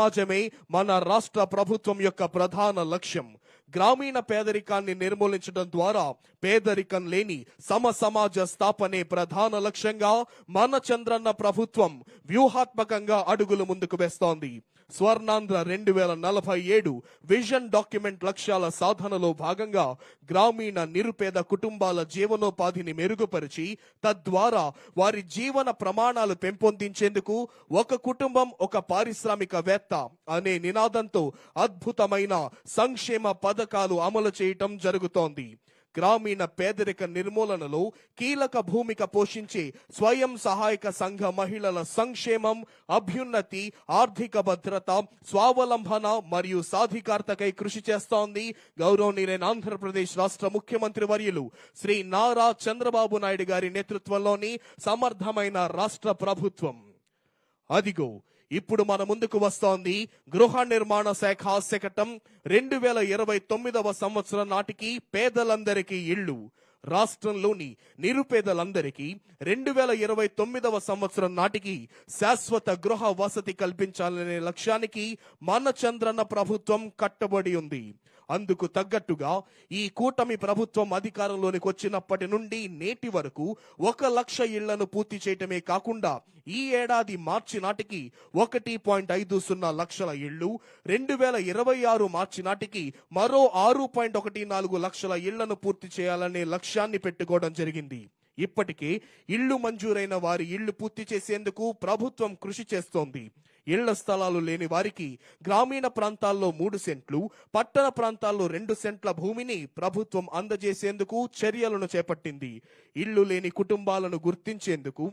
సమాజమే మన రాష్ట్ర ప్రభుత్వం యొక్క ప్రధాన లక్ష్యం. గ్రామీణ పేదరికాన్ని నిర్మూలించడం ద్వారా పేదరికం లేని సమ సమాజ స్థాపనే ప్రధాన లక్ష్యంగా మన చంద్రన్న ప్రభుత్వం వ్యూహాత్మకంగా అడుగులు ముందుకు వేస్తోంది. స్వర్ణాంధ్ర రెండు వేల నలభై ఏడు విజన్ డాక్యుమెంట్ లక్ష్యాల సాధనలో భాగంగా గ్రామీణ నిరుపేద కుటుంబాల జీవనోపాధిని మెరుగుపరిచి తద్వారా వారి జీవన ప్రమాణాలు పెంపొందించేందుకు ఒక కుటుంబం ఒక పారిశ్రామికవేత్త అనే నినాదంతో అద్భుతమైన సంక్షేమ పద పథకాలు అమలు చేయటం జరుగుతోంది. గ్రామీణ పేదరిక నిర్మూలనలో కీలక భూమిక పోషించే స్వయం సహాయక సంఘ మహిళల సంక్షేమం అభ్యున్నతి ఆర్థిక భద్రత స్వావలంబన మరియు సాధికారతకై కృషి చేస్తోంది. గౌరవనీయులైన ఆంధ్రప్రదేశ్ రాష్ట్ర ముఖ్యమంత్రి వర్యులు శ్రీ నారా చంద్రబాబు నాయుడు గారి నేతృత్వంలోని సమర్థమైన రాష్ట్ర ప్రభుత్వం. అదిగో ఇప్పుడు మన ముందుకు వస్తోంది గృహ నిర్మాణ శాఖ శకటం రెండు వేల ఇరవై తొమ్మిదవ సంవత్సరం నాటికి పేదలందరికీ ఇళ్ళు. రాష్ట్రంలోని నిరుపేదలందరికీ రెండు వేల ఇరవై తొమ్మిదవ సంవత్సరం నాటికి శాశ్వత గృహ వసతి కల్పించాలనే లక్ష్యానికి మన చంద్రన్న ప్రభుత్వం కట్టబడి ఉంది. అందుకు తగ్గట్టుగా ఈ కూటమి ప్రభుత్వం అధికారంలోనికి వచ్చినప్పటి నుండి నేటి వరకు ఒక లక్ష ఇళ్ళను పూర్తి చేయటమే కాకుండా ఈ ఏడాది మార్చి నాటికి ఒకటి పాయింట్ ఐదు సున్నా లక్షల ఇళ్ళు రెండు వేల ఇరవై ఆరు మార్చి నాటికి మరో ఆరు పాయింట్ ఒకటి నాలుగు లక్షల ఇళ్ళను పూర్తి చేయాలనే లక్ష్యాన్ని పెట్టుకోవడం జరిగింది. ఇప్పటికే ఇళ్ళు మంజూరైన వారి ఇళ్ళు పూర్తి చేసేందుకు ప్రభుత్వం కృషి చేస్తోంది. ఇళ్ళ స్థలాలు లేని వారికి గ్రామీణ ప్రాంతాల్లో మూడు సెంట్లు పట్టణ ప్రాంతాల్లో రెండు సెంట్ల భూమిని ప్రభుత్వం అందజేసేందుకు చర్యలను చేపట్టింది. ఇళ్ళు లేని కుటుంబాలను గుర్తించేందుకు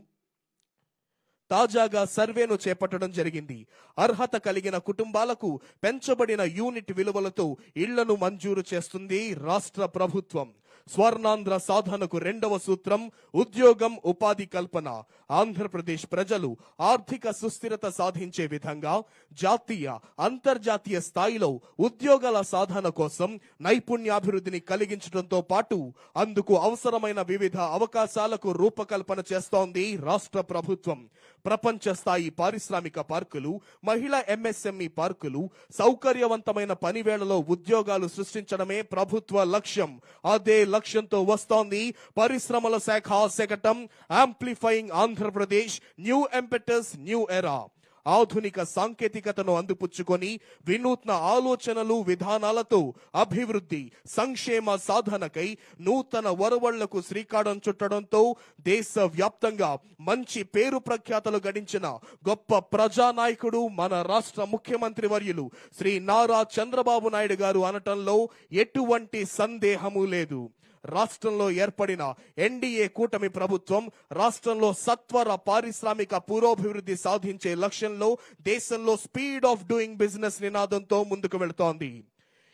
తాజాగా సర్వేను చేపట్టడం జరిగింది. అర్హత కలిగిన కుటుంబాలకు పెంచబడిన యూనిట్ విలువలతో ఇళ్ళను మంజూరు చేస్తుంది రాష్ట్ర ప్రభుత్వం. స్వర్ణాంధ్ర సాధనకు రెండవ సూత్రం ఉద్యోగం ఉపాధి కల్పన. ఆంధ్రప్రదేశ్ ప్రజలు ఆర్థిక సుస్థిరత సాధించే విధంగా జాతీయ అంతర్జాతీయ స్థాయిలో ఉద్యోగాల సాధన కోసం నైపుణ్యాభివృద్ధిని కలిగించడంతో పాటు అందుకు అవసరమైన వివిధ అవకాశాలకు రూపకల్పన చేస్తోంది రాష్ట్ర ప్రభుత్వం. ప్రపంచ స్థాయి పారిశ్రామిక పార్కులు మహిళా ఎంఎస్ఎంఈ పార్కులు సౌకర్యవంతమైన పనివేళలో ఉద్యోగాలు సృష్టించడమే ప్రభుత్వ లక్ష్యం. అదే లక్ష్యంతో వస్తోంది. పరిశ్రమల శాఖ శకటం amplifying Andhra Pradesh new impetus new era ఆధునిక సాంకేతికతను అందిపుచ్చుకొని వినూత్న ఆలోచనలు విధానాలతో అభివృద్ధి సంక్షేమ సాధనకై నూతన వరవళ్ళకు శ్రీకారం చుట్టడంతో దేశ వ్యాప్తంగా మంచి పేరు ప్రఖ్యాతలు గడించిన గొప్ప ప్రజానాయకుడు మన రాష్ట్ర ముఖ్యమంత్రి వర్యులు శ్రీ నారా చంద్రబాబు నాయుడు గారు అనటంలో ఎటువంటి సందేహము లేదు. రాష్ట్రంలో ఏర్పడిన ఎన్డీఏ కూటమి ప్రభుత్వం రాష్ట్రంలో సత్వర పారిశ్రామిక పురోభివృద్ధి సాధించే లక్ష్యంలో దేశంలో స్పీడ్ ఆఫ్ డూయింగ్ బిజినెస్ నినాదంతో ముందుకు వెళుతోంది.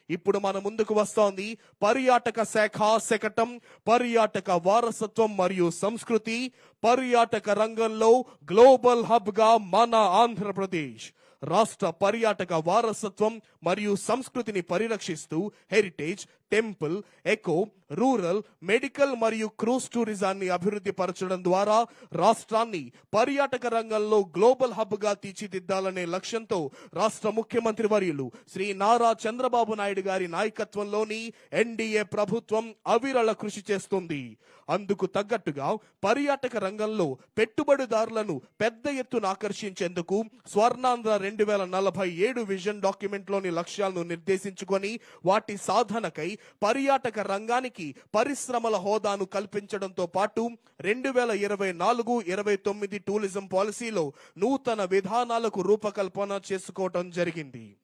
ఇప్పుడు మన ముందుకు వస్తోంది పర్యాటక శాఖ శకటం పర్యాటక వారసత్వం మరియు సంస్కృతి పర్యాటక రంగంలో గ్లోబల్ హబ్గా మన ఆంధ్రప్రదేశ్. రాష్ట్ర పర్యాటక వారసత్వం మరియు సంస్కృతిని పరిరక్షిస్తూ heritage temple eco rural medical మరియు క్రూజ్ టూరిజాన్ని అభివృద్ధి పరచడం ద్వారా రాష్ట్రాన్ని పర్యాటక రంగంలో గ్లోబల్ హబ్గా తీర్చిదిద్దాలనే లక్ష్యంతో రాష్ట్ర ముఖ్యమంత్రి వర్యులు శ్రీ నారా చంద్రబాబు నాయుడు గారి నాయకత్వంలోని ఎన్డీఏ ప్రభుత్వం అవిరళ కృషి చేస్తుంది. అందుకు తగ్గట్టుగా పర్యాటక రంగంలో పెట్టుబడిదారులను పెద్ద ఎత్తున ఆకర్షించేందుకు స్వర్ణాంధ్ర రెండు వేల నలభై ఏడు విజన్ డాక్యుమెంట్లోని లక్ష్యాలను నిర్దేశించుకొని వాటి సాధనకై పర్యాటక రంగానికి పరిశ్రమల హోదాను కల్పించడంతో పాటు రెండు వేల ఇరవై నాలుగు ఇరవై తొమ్మిది టూరిజం పాలసీలో నూతన విధానాలకు రూపకల్పన చేసుకోవటం జరిగింది.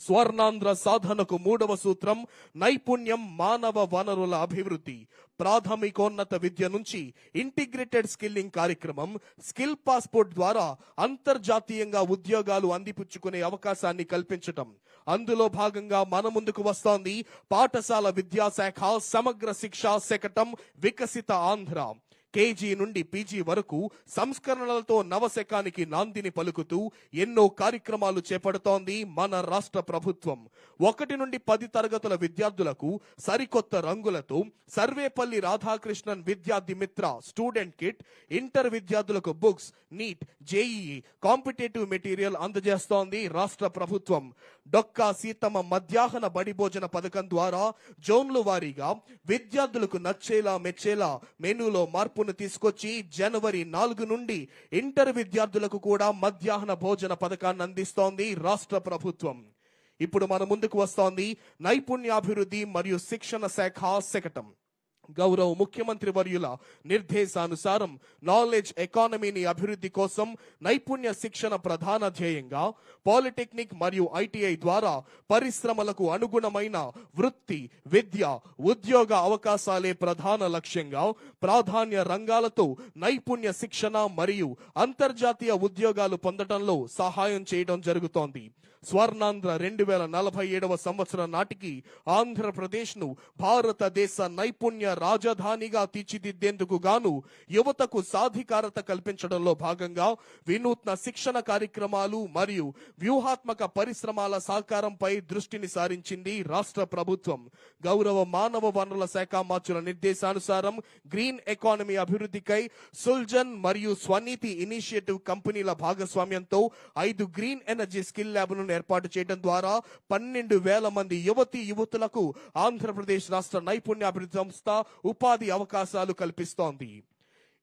స్వర్ణాంధ్ర సాధనకు మూడవ సూత్రం నైపుణ్యం మానవ వనరుల అభివృద్ధి. ప్రాథమికోన్నత విద్య నుంచి ఇంటిగ్రేటెడ్ స్కిల్లింగ్ కార్యక్రమం స్కిల్ పాస్పోర్ట్ ద్వారా అంతర్జాతీయంగా ఉద్యోగాలు అందిపుచ్చుకునే అవకాశాన్ని కల్పించటం. అందులో భాగంగా మన ముందుకు వస్తోంది పాఠశాల విద్యాశాఖ సమగ్ర శిక్షా శకటం వికసిత ఆంధ్ర. కేజీ నుండి పీజీ వరకు సంస్కరణలతో నవశకానికి నాందిని పలుకుతూ ఎన్నో కార్యక్రమాలు చేపడుతోంది మన రాష్ట్ర ప్రభుత్వం. ఒకటి నుండి పది తరగతుల విద్యార్థులకు సరికొత్త రంగులతో Sarvepalli Radhakrishnan Vidyarthi Mitra student kit inter విద్యార్థులకు books NEET JEE competitive material అందజేస్తోంది రాష్ట్ర ప్రభుత్వం. డొక్కా సీతమ్మ మధ్యాహ్న బడి భోజన పథకం ద్వారా జోన్లు వారీగా విద్యార్థులకు నచ్చేలా మెచ్చేలా మెనూలో మార్పు మార్పును తీసుకొచ్చి జనవరి నాలుగు నుండి ఇంటర్ విద్యార్థులకు కూడా మధ్యాహ్న భోజన పథకాన్ని అందిస్తోంది రాష్ట్ర ప్రభుత్వం. ఇప్పుడు మన ముందుకు వస్తోంది నైపుణ్యాభివృద్ధి మరియు శిక్షణ శాఖ శకటం గౌరవ ముఖ్యమంత్రి వర్యుల నిర్దేశానుసారం నాలెడ్జ్ ఎకానమీని అభివృద్ధి కోసం నైపుణ్య శిక్షణ ప్రధాన ధ్యేయంగా పాలిటెక్నిక్ మరియు ఐటీఐ ద్వారా పరిశ్రమలకు అనుగుణమైన వృత్తి విద్య ఉద్యోగ అవకాశాలే ప్రధాన లక్ష్యంగా ప్రాధాన్య రంగాలతో నైపుణ్య శిక్షణ మరియు అంతర్జాతీయ ఉద్యోగాలు పొందడంలో సహాయం చేయడం జరుగుతోంది. స్వర్ణాంధ్ర రెండు వేల నలభై ఏడవ సంవత్సరం నాటికి ఆంధ్రప్రదేశ్ను భారతదేశ నైపుణ్య రాజధానిగా తీర్చిదిద్దేందుకు గాను యువతకు సాధికారత కల్పించడంలో భాగంగా వినూత్న శిక్షణ కార్యక్రమాలు మరియు వ్యూహాత్మక పరిశ్రమల సహకారంపై దృష్టిని సారించింది రాష్ట్ర ప్రభుత్వం. గౌరవ మానవ వనరుల శాఖ మార్చుల నిర్దేశానుసారం గ్రీన్ ఎకానమీ అభివృద్ధికై సుల్జన్ మరియు స్వనీతి ఇనిషియేటివ్ కంపెనీల భాగస్వామ్యంతో ఐదు గ్రీన్ ఎనర్జీ స్కిల్ ల్యాబ్లను ఏర్పాటు చేయడం ద్వారా పన్నెండు వేల మంది యువతి యువతులకు ఆంధ్రప్రదేశ్ రాష్ట్ర నైపుణ్యాభివృద్ధి సంస్థ ఉపాధి అవకాశాలు కల్పిస్తోంది.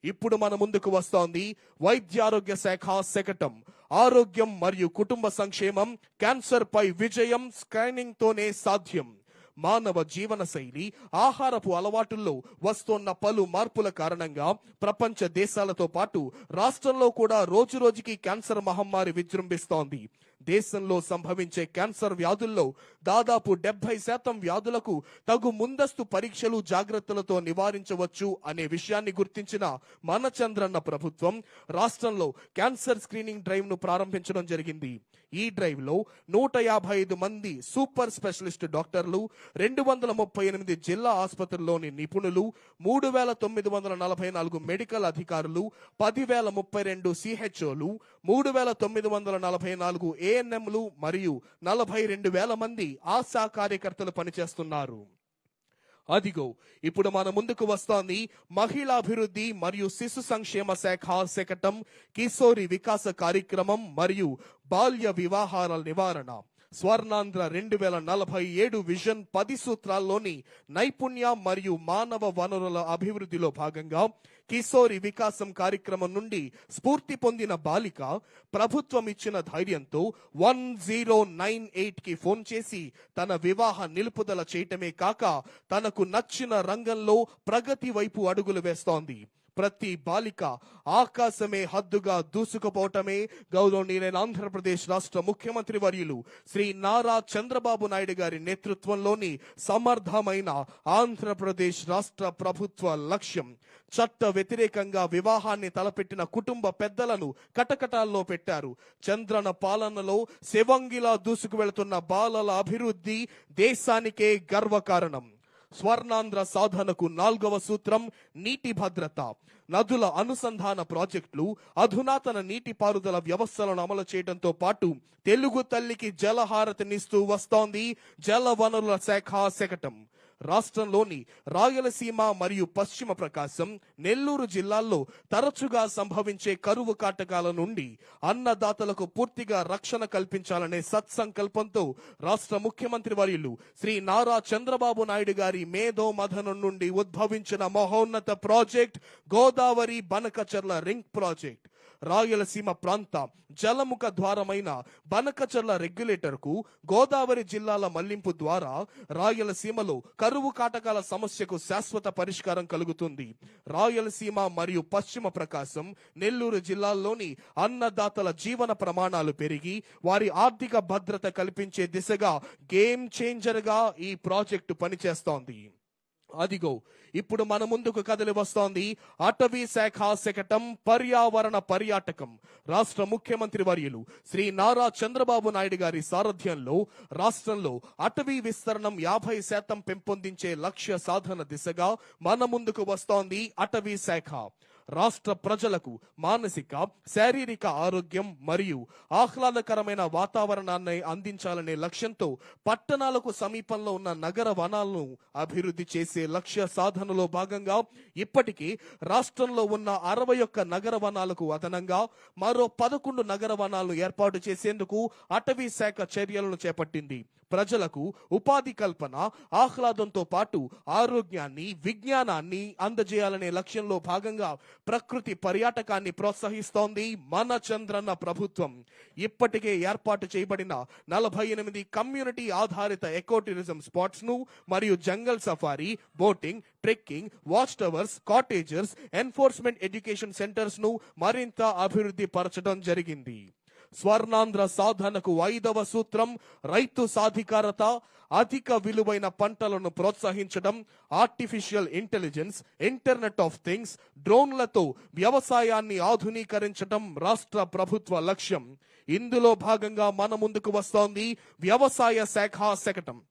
ఇప్పుడు మన ముందుకు వస్తోంది వైద్యారోగ్య శాఖ శకటం. ఆరోగ్యం మరియు కుటుంబ సంక్షేమం క్యాన్సర్ పై విజయం స్కానింగ్ తోనే సాధ్యం. మానవ జీవన శైలి ఆహారపు అలవాటుల్లో వస్తోన్న పలు మార్పుల కారణంగా ప్రపంచ దేశాలతో పాటు రాష్ట్రంలో కూడా రోజురోజుకి క్యాన్సర్ మహమ్మారి విజృంభిస్తోంది. దేశంలో సంభవించే క్యాన్సర్ వ్యాధుల్లో దాదాపు డెబ్బై శాతం వ్యాధులకు తగు ముందస్తు పరీక్షలు జాగ్రత్తలతో నివారించవచ్చు అనే విషయాన్ని గుర్తించిన మనచంద్రన్న ప్రభుత్వం రాష్ట్రంలో క్యాన్సర్ స్క్రీనింగ్ డ్రైవ్ను ప్రారంభించడం జరిగింది. ఈ డ్రైవ్లో నూట యాభై ఐదు మంది సూపర్ స్పెషలిస్ట్ డాక్టర్లు రెండు వందల ముప్పై ఎనిమిది జిల్లా ఆసుపత్రుల్లోని నిపుణులు మూడు వేల తొమ్మిది వందల నలభై నాలుగు మెడికల్ అధికారులు పదివేల ముప్పై రెండు సిహెచ్ఓలు మూడు వేల తొమ్మిది వందల నలభై నాలుగు ఏఎన్ఎంలు మరియు నలభై రెండు వేల మంది ఆశా కార్యకర్తలు పనిచేస్తున్నారు. అదిగో ఇప్పుడు మన ముందుకు వస్తోంది మహిళాభివృద్ధి మరియు శిశు సంక్షేమ శాఖ శకటం కిశోరి వికాస కార్యక్రమం మరియు బాల్య వివాహాల నివారణ. స్వర్ణాంధ్ర రెండు వేల నలభై ఏడు విజన్ పది సూత్రాల్లోని నైపుణ్య మరియు మానవ వనరుల అభివృద్ధిలో భాగంగా కిశోరి వికాసం కార్యక్రమం నుండి స్ఫూర్తి పొందిన బాలిక ప్రభుత్వం ఇచ్చిన ధైర్యంతో వన్ జీరో నైన్ ఎయిట్కి ఫోన్ చేసి తన వివాహ నిలుపుదల చేయటమే కాక తనకు నచ్చిన రంగంలో ప్రగతి వైపు అడుగులు వేస్తోంది. ప్రతి బాలిక ఆకాశమే హద్దుగా దూసుకుపోవటమే. గౌరవనీయులైన ఆంధ్రప్రదేశ్ రాష్ట్ర ముఖ్యమంత్రి వర్యులు శ్రీ నారా చంద్రబాబు నాయుడు గారి నేతృత్వంలోని సమర్థమైన ఆంధ్రప్రదేశ్ రాష్ట్ర ప్రభుత్వ లక్ష్యం చట్ట వ్యతిరేకంగా వివాహాన్ని తలపెట్టిన కుటుంబ పెద్దలను కటకటాల్లో పెట్టారు. చంద్రన పాలనలో శివంగిలా దూసుకు వెళుతున్న బాలల అభివృద్ధి దేశానికే గర్వకారణం. స్వర్ణాంధ్ర సాధనకు నాల్గవ సూత్రం నీటి భద్రత. నదుల అనుసంధాన ప్రాజెక్టులు అధునాతన నీటిపారుదల వ్యవస్థలను అమలు చేయడంతో పాటు తెలుగు తల్లికి జలహారతినిస్తూ వస్తోంది జల వనరుల శాఖ శకటం. రాష్ట్రంలోని రాయలసీమ మరియు పశ్చిమ ప్రకాశం నెల్లూరు జిల్లాల్లో తరచుగా సంభవించే కరువు కాటకాల నుండి అన్నదాతలకు పూర్తిగా రక్షణ కల్పించాలనే సత్సంకల్పంతో రాష్ట్ర ముఖ్యమంత్రి వర్యులు శ్రీ నారా చంద్రబాబు నాయుడు గారి మేధో మథనం నుండి ఉద్భవించిన మహోన్నత project Godavari Banakacherla ring project. Rayalaseema ప్రాంత జలముఖ ద్వారమైన బనకచర్ల రెగ్యులేటర్కు గోదావరి జిల్లాల మళ్ళింపు ద్వారా రాయలసీమలో కరువు కాటకాల సమస్యకు శాశ్వత పరిష్కారం కలుగుతుంది. రాయలసీమ మరియు పశ్చిమ ప్రకాశం నెల్లూరు జిల్లాల్లోని అన్నదాతల జీవన ప్రమాణాలు పెరిగి వారి ఆర్థిక భద్రత కల్పించే దిశగా గేమ్ చేంజర్గా ఈ ప్రాజెక్టు పనిచేస్తోంది. అదిగో ఇప్పుడు మన ముందుకు కదిలి వస్తోంది అటవీ శాఖ శకటం పర్యావరణ పర్యాటకం. రాష్ట్ర ముఖ్యమంత్రి వర్యులు శ్రీ నారా చంద్రబాబు నాయుడు గారి సారథ్యంలో రాష్ట్రంలో అటవీ విస్తరణం యాభై శాతం పెంపొందించే లక్ష్య సాధన దిశగా మన ముందుకు వస్తోంది అటవీ శాఖ. రాష్ట్ర ప్రజలకు మానసిక శారీరక ఆరోగ్యం మరియు ఆహ్లాదకరమైన వాతావరణాన్ని అందించాలనే లక్ష్యంతో పట్టణాలకు సమీపంలో ఉన్న నగర వనాలను అభివృద్ధి చేసే లక్ష్య సాధనలో భాగంగా ఇప్పటికీ రాష్ట్రంలో ఉన్న అరవై ఒక్క నగర వనాలకు అదనంగా మరో పదకొండు నగర వనాలను ఏర్పాటు చేసేందుకు అటవీ శాఖ చర్యలను చేపట్టింది. ప్రజలకు ఉపాధి కల్పన ఆహ్లాదంతో పాటు ఆరోగ్యాన్ని విజ్ఞానాన్ని అందజేయాలనే లక్ష్యంలో భాగంగా ప్రకృతి పర్యాటకాన్ని ప్రోత్సహిస్తోంది మన చంద్రన్న ప్రభుత్వం. ఇప్పటికే ఏర్పాటు చేయబడిన నలభై ఎనిమిది కమ్యూనిటీ ఆధారిత ఎకో టూరిజం స్పాట్స్ను మరియు jungle safari boating trekking watch towers cottages enforcement education సెంటర్స్ను మరింత అభివృద్ధి పరచడం జరిగింది. స్వర్ణాంధ్ర సాధనకు ఐదవ సూత్రం రైతు సాధికారత అధిక విలువైన పంటలను ప్రోత్సహించడం artificial intelligence internet of things డ్రోన్లతో వ్యవసాయాన్ని ఆధునీకరించడం రాష్ట్ర ప్రభుత్వ లక్ష్యం. ఇందులో భాగంగా మన ముందుకు వస్తోంది వ్యవసాయ శాఖ శకటం.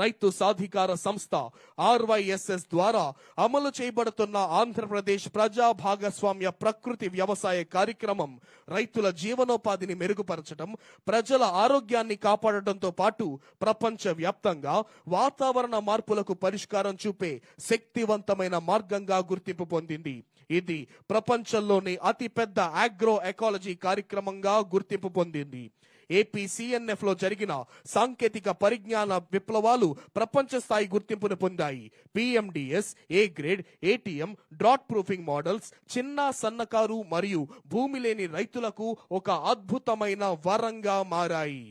రైతు సాధికార సంస్థ ఆర్వైఎస్ఎస్ ద్వారా అమలు చేయబడుతున్న ఆంధ్రప్రదేశ్ ప్రజా భాగస్వామ్య ప్రకృతి వ్యవసాయ కార్యక్రమం రైతుల జీవనోపాధిని మెరుగుపరచడం ప్రజల ఆరోగ్యాన్ని కాపాడటంతో పాటు ప్రపంచ వ్యాప్తంగా వాతావరణ మార్పులకు పరిష్కారం చూపే శక్తివంతమైన మార్గంగా గుర్తింపు పొందింది. ఇది ప్రపంచంలోని అతిపెద్ద ఆగ్రో ఎకాలజీ కార్యక్రమంగా గుర్తింపు పొందింది. ఏపీ సిఎన్ఎఫ్లో జరిగిన సాంకేతిక పరిజ్ఞాన విప్లవాలు ప్రపంచ స్థాయి గుర్తింపును పొందాయి. PMDS A grade ATM drought proofing models చిన్న సన్నకారు మరియు భూమి లేని రైతులకు ఒక అద్భుతమైన వరంగా మారాయి.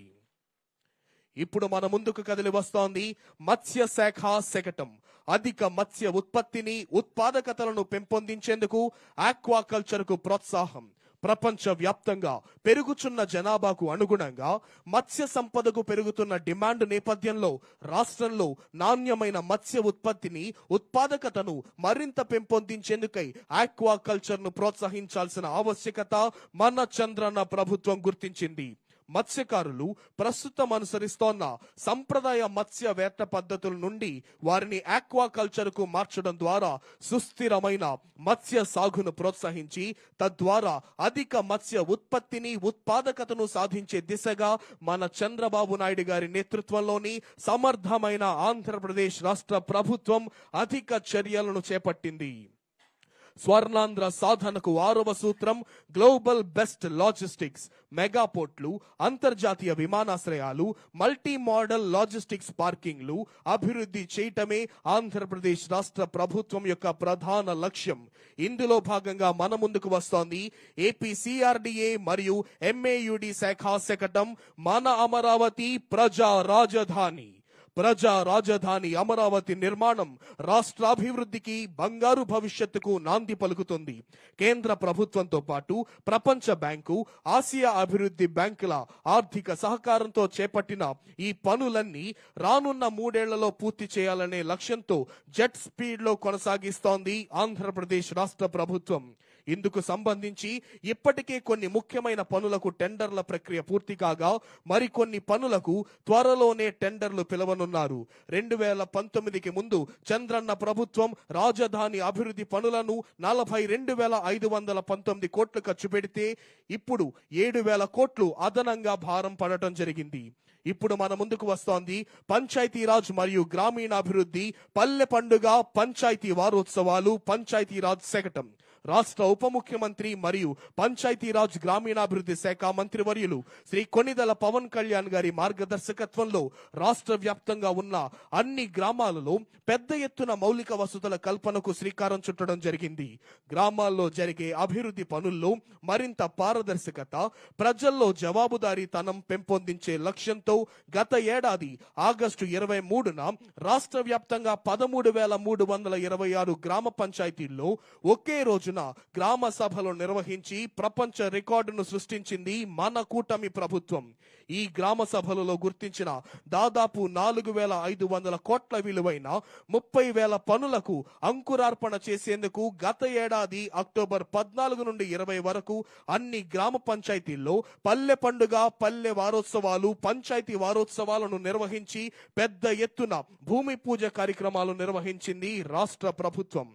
ఇప్పుడు మన ముందుకు కదిలి వస్తోంది మత్స్య శాఖ శకటం. అధిక మత్స్య ఉత్పత్తిని ఉత్పాదకతలను పెంపొందించేందుకు ఆక్వాకల్చర్కు ప్రోత్సాహం. ప్రపంచ వ్యాప్తంగా పెరుగుచున్న జనాభాకు అనుగుణంగా మత్స్య సంపదకు పెరుగుతున్న డిమాండ్ నేపథ్యంలో రాష్ట్రంలో నాణ్యమైన మత్స్య ఉత్పత్తిని ఉత్పాదకతను మరింత పెంపొందించేందుకై ఆక్వాకల్చర్ను ప్రోత్సహించాల్సిన ఆవశ్యకత మన చంద్రన్న ప్రభుత్వం గుర్తించింది. మత్స్యకారులు ప్రస్తుతం అనుసరిస్తోన్న సంప్రదాయ మత్స్య వేట పద్ధతుల నుండి వారిని ఆక్వాకల్చర్కు మార్చడం ద్వారా సుస్థిరమైన మత్స్య సాగును ప్రోత్సహించి తద్వారా అధిక మత్స్య ఉత్పత్తిని ఉత్పాదకతను సాధించే దిశగా మన చంద్రబాబు నాయుడు గారి నేతృత్వంలోని సమర్థమైన ఆంధ్రప్రదేశ్ రాష్ట్ర ప్రభుత్వం అధిక చర్యలను చేపట్టింది. స్వర్ణాంధ్ర సాధనకు ఆరవ సూత్రం గ్లోబల్ బెస్ట్ లాజిస్టిక్స్ మెగాపోర్ట్లు అంతర్జాతీయ విమానాశ్రయాలు మల్టీ మోడల్ లాజిస్టిక్స్ పార్కింగ్లు అభివృద్ధి చేయటమే ఆంధ్రప్రదేశ్ రాష్ట్ర ప్రభుత్వం యొక్క ప్రధాన లక్ష్యం. ఇందులో భాగంగా మన ముందుకు వస్తోంది ఏపీ సిఆర్డిఏ మరియు ఎంఏయుడి శాఖ శకటం మన అమరావతి ప్రజా రాజధాని. ప్రజా రాజధాని అమరావతి నిర్మాణం రాష్ట్రాభివృద్ధికి బంగారు భవిష్యత్తుకు నాంది పలుకుతుంది. కేంద్ర ప్రభుత్వంతో పాటు ప్రపంచ బ్యాంకు ఆసియా అభివృద్ధి బ్యాంకుల ఆర్థిక సహకారంతో చేపట్టిన ఈ పనులన్నీ రానున్న మూడేళ్ళలో పూర్తి చేయాలనే లక్ష్యంతో జెట్ స్పీడ్లో కొనసాగిస్తోంది ఆంధ్రప్రదేశ్ రాష్ట్ర ప్రభుత్వం. ఇందుకు సంబంధించి ఇప్పటికే కొన్ని ముఖ్యమైన పనులకు టెండర్ల ప్రక్రియ పూర్తి కాగా మరికొన్ని పనులకు త్వరలోనే టెండర్లు పిలవనున్నారు. రెండు వేల పంతొమ్మిదికి ముందు చంద్రన్న ప్రభుత్వం రాజధాని అభివృద్ధి పనులను నలభై రెండు వేల ఐదు వందల పంతొమ్మిది కోట్లు ఖర్చు పెడితే ఇప్పుడు ఏడు వేల కోట్లు అదనంగా భారం పడటం జరిగింది. ఇప్పుడు మన ముందుకు వస్తోంది పంచాయతీరాజ్ మరియు గ్రామీణాభివృద్ధి పల్లె పండుగ పంచాయతీ వారోత్సవాలు పంచాయతీరాజ్ శకటం. రాష్ట్ర ఉప ముఖ్యమంత్రి మరియు పంచాయతీరాజ్ గ్రామీణాభివృద్ధి శాఖ మంత్రివర్యులు శ్రీ కొనిదల పవన్ కళ్యాణ్ గారి మార్గదర్శకత్వంలో రాష్ట్ర వ్యాప్తంగా ఉన్న అన్ని గ్రామాలలో పెద్ద ఎత్తున మౌలిక వసతుల కల్పనకు శ్రీకారం చుట్టడం జరిగింది. గ్రామాల్లో జరిగే అభివృద్ధి పనుల్లో మరింత పారదర్శకత ప్రజల్లో జవాబుదారీతనం పెంపొందించే లక్ష్యంతో గత ఏడాది ఆగస్టు ఇరవై మూడున రాష్ట్ర వ్యాప్తంగా పదమూడు వేల మూడు వందల ఇరవై ఆరు గ్రామ పంచాయతీల్లో ఒకే రోజున గ్రామ సభలు నిర్వహించి ప్రపంచ రికార్డును సృష్టించింది మన కూటమి ప్రభుత్వం. ఈ గ్రామ సభలలో గుర్తించిన దాదాపు నాలుగు వేల ఐదు వందల కోట్ల విలువైన ముప్పై వేల పనులకు అంకురార్పణ చేసేందుకు గత ఏడాది అక్టోబర్ పద్నాలుగు నుండి ఇరవై వరకు అన్ని గ్రామ పంచాయతీల్లో పల్లె పండుగ పల్లె వారోత్సవాలు పంచాయతీ వారోత్సవాలను నిర్వహించి పెద్ద ఎత్తున భూమి పూజ కార్యక్రమాలు నిర్వహించింది రాష్ట్ర ప్రభుత్వం.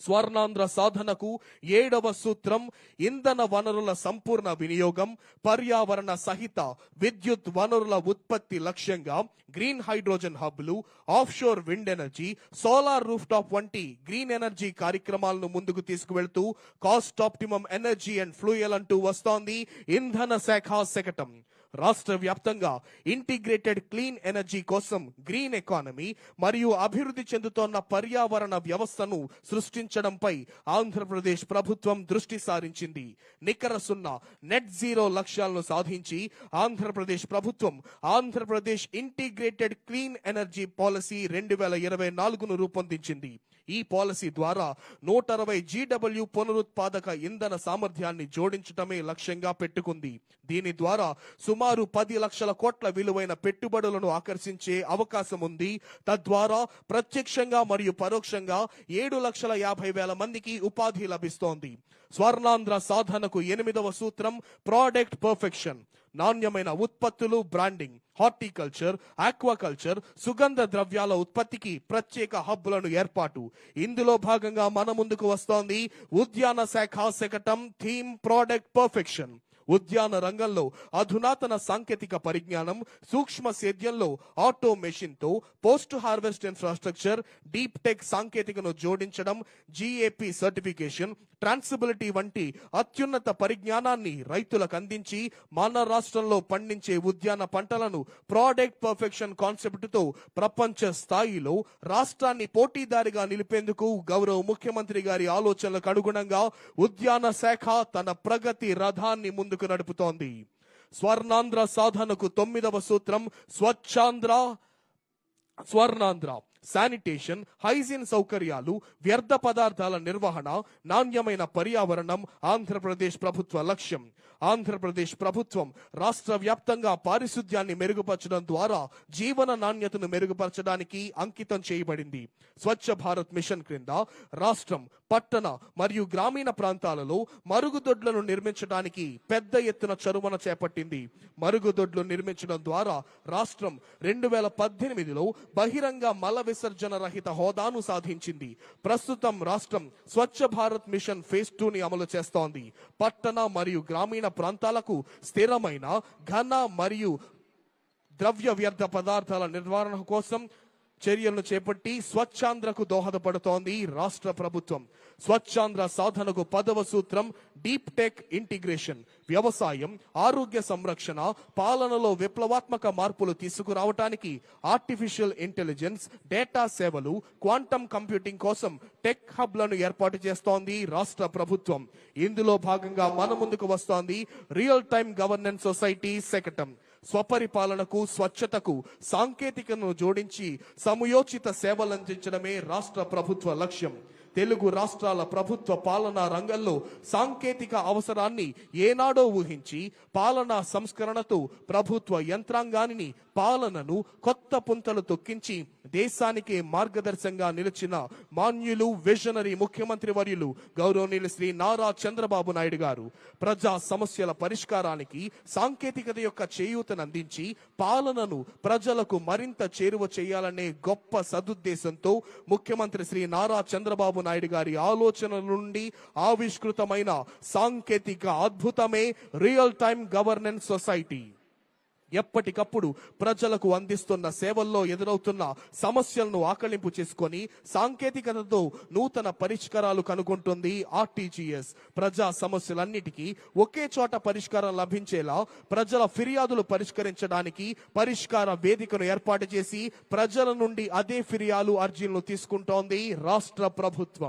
స్వర్ణాంధ్ర సాధనకు ఏడవ సూత్రం ఇంధన వనరుల సంపూర్ణ వినియోగం పర్యావరణ సహిత విద్యుత్ వనరుల ఉత్పత్తి లక్ష్యంగా green hydrogen హబ్లు offshore wind energy solar roof top వంటి గ్రీన్ ఎనర్జీ కార్యక్రమాలను ముందుకు తీసుకువెళ్తూ cost optimum energy and fuel అంటూ వస్తోంది ఇంధన శాఖ శకటం. రాష్ట్ర వ్యాప్తంగా ఇంటిగ్రేటెడ్ క్లీన్ ఎనర్జీ కోసం గ్రీన్ ఎకానమీ మరియు అభివృద్ధి చెందుతోన్న పర్యావరణ వ్యవస్థను సృష్టించడంపై ఆంధ్రప్రదేశ్ ప్రభుత్వం దృష్టి సారించింది. నికర సున్నా నెట్ జీరో లక్ష్యాలను సాధించి ఆంధ్రప్రదేశ్ ప్రభుత్వం Andhra Pradesh integrated clean energy policy రెండు వేల ఇరవై నాలుగును రూపొందించింది. ఈ పాలసీ ద్వారా నూట అరవై జీడబ్ల్యూ పునరుత్పాదక ఇంధన సామర్థ్యాన్ని జోడించటమే లక్ష్యంగా పెట్టుకుంది. దీని ద్వారా సుమారు పది లక్షల కోట్ల విలువైన పెట్టుబడులను ఆకర్షించే అవకాశం ఉంది. తద్వారా ప్రత్యక్షంగా మరియు పరోక్షంగా ఏడు లక్షల యాభై వేల మందికి ఉపాధి లభిస్తోంది. స్వర్ణాంధ్ర సాధనకు ఎనిమిదవ సూత్రం ప్రాడక్ట్ పర్ఫెక్షన్ నాణ్యమైన ఉత్పత్తులు బ్రాండింగ్ హార్టికల్చర్ ఆక్వాకల్చర్ సుగంధ ద్రవ్యాల ఉత్పత్తికి ప్రత్యేక హబ్బులను ఏర్పాటు. ఇందులో భాగంగా మన ముందుకు వస్తోంది ఉద్యాన శాఖ శకటం థీమ్ ప్రోడక్ట్ పర్ఫెక్షన్ ఉద్యాన రంగంలో అధునాతన సాంకేతిక పరిజ్ఞానం సూక్ష్మ సేద్యంలో ఆటో తో post harvest infrastructure deep tech సాంకేతికను జోడించడం జీఏపీ సర్టిఫికేషన్ ట్రాన్సిబిలిటీ వంటి అత్యున్నత పరిజ్ఞానాన్ని రైతులకు అందించి మన రాష్ట్రంలో పండించే ఉద్యాన పంటలను ప్రోడక్ట్ పర్ఫెక్షన్ కాన్సెప్ట్తో ప్రపంచ స్థాయిలో రాష్ట్రాన్ని పోటీదారిగా నిలిపేందుకు గౌరవ ముఖ్యమంత్రి గారి ఆలోచనలకు అనుగుణంగా ఉద్యాన శాఖ తన ప్రగతి రథాన్ని ముందుకు నడుపుతోంది. స్వర్ణాంధ్ర సాధనకు తొమ్మిదవ సూత్రం స్వచ్ఛాంధ్ర స్వర్ణాంధ్ర. శానిటేషన్ హైజీన్ సౌకర్యాలు వ్యర్థ పదార్థాల నిర్వహణ నాణ్యమైన పర్యావరణం ఆంధ్రప్రదేశ్ ప్రభుత్వ లక్ష్యం. ఆంధ్రప్రదేశ్ ప్రభుత్వం రాష్ట్ర వ్యాప్తంగా పారిశుద్ధ్యాన్ని మెరుగుపరచడం ద్వారా జీవన నాణ్యతను మెరుగుపరచడానికి అంకితం చేయబడింది. స్వచ్ఛ భారత్ మిషన్ క్రింద రాష్ట్రం పట్టణ మరియు గ్రామీణ ప్రాంతాలలో మరుగుదొడ్లను నిర్మించడానికి పెద్ద ఎత్తున చరువన చేపట్టింది. మరుగుదొడ్లు నిర్మించడం ద్వారా రాష్ట్రం రెండు వేల పద్దెనిమిదిలో బహిరంగ మల విసర్జన రహిత హోదాను సాధించింది. ప్రస్తుతం రాష్ట్రం Swachh Bharat mission phase two ని అమలు చేస్తోంది. పట్టణ మరియు గ్రామీణ ప్రాంతాలకు స్థిరమైన ఘన మరియు ద్రవ్య వ్యర్థ పదార్థాల నిర్వహణ కోసం చర్యలను చేపట్టి స్వచ్ఛాంధ్రకు దోహదపడుతోంది రాష్ట్ర ప్రభుత్వం. స్వచ్ఛాంధ్ర సాధనకు పదవ సూత్రం డీప్ టెక్ ఇంటిగ్రేషన్. వ్యవసాయం ఆరోగ్య సంరక్షణ పాలనలో విప్లవాత్మక మార్పులు తీసుకురావటానికి ఆర్టిఫిషియల్ ఇంటెలిజెన్స్ డేటా సేవలు క్వాంటమ్ కంప్యూటింగ్ కోసం టెక్ హబ్లను ఏర్పాటు చేస్తోంది రాష్ట్ర ప్రభుత్వం. ఇందులో భాగంగా మన ముందుకు వస్తోంది రియల్ టైమ్ గవర్నెన్స్ సొసైటీ శకటం. స్వపరిపాలనకు స్వచ్ఛతకు సాంకేతికను జోడించి సమయోచిత సేవలందించడమే రాష్ట్ర ప్రభుత్వ లక్ష్యం. తెలుగు రాష్ట్రాల ప్రభుత్వ పాలనా రంగంలో సాంకేతిక అవసరాన్ని ఏనాడో ఊహించి పాలనా సంస్కరణతో ప్రభుత్వ యంత్రాంగాన్ని పాలనను కొత్త పుంతలు తొక్కించి దేశానికి మార్గదర్శంగా నిలిచిన మాన్యులు విజనరీ ముఖ్యమంత్రి వర్యులు గౌరవనీయులు శ్రీ నారా చంద్రబాబు నాయుడు గారు ప్రజా సమస్యల పరిష్కారానికి సాంకేతికత యొక్క చేయూతను అందించి పాలనను ప్రజలకు మరింత చేరువ చేయాలనే గొప్ప సదుద్దేశంతో ముఖ్యమంత్రి శ్రీ నారా చంద్రబాబు నాయుడు గారి ఆలోచనల నుండి ఆవిష్కృతమైన సాంకేతిక అద్భుతమే రియల్ టైమ్ గవర్నెన్స్ సొసైటీ. ఎప్పటికప్పుడు ప్రజలకు అందిస్తున్న సేవల్లో ఎదురవుతున్న సమస్యలను ఆకలింపు చేసుకొని సాంకేతికతతో నూతన పరిష్కారాలు కనుగొంటుంది ఆర్టీజీఎస్. ప్రజా సమస్యలన్నిటికీ ఒకే చోట పరిష్కారం లభించేలా ప్రజల ఫిర్యాదులు పరిష్కరించడానికి పరిష్కార వేదికను ఏర్పాటు చేసి ప్రజల నుండి అదే ఫిర్యాదు అర్జీలను తీసుకుంటోంది రాష్ట్ర ప్రభుత్వం.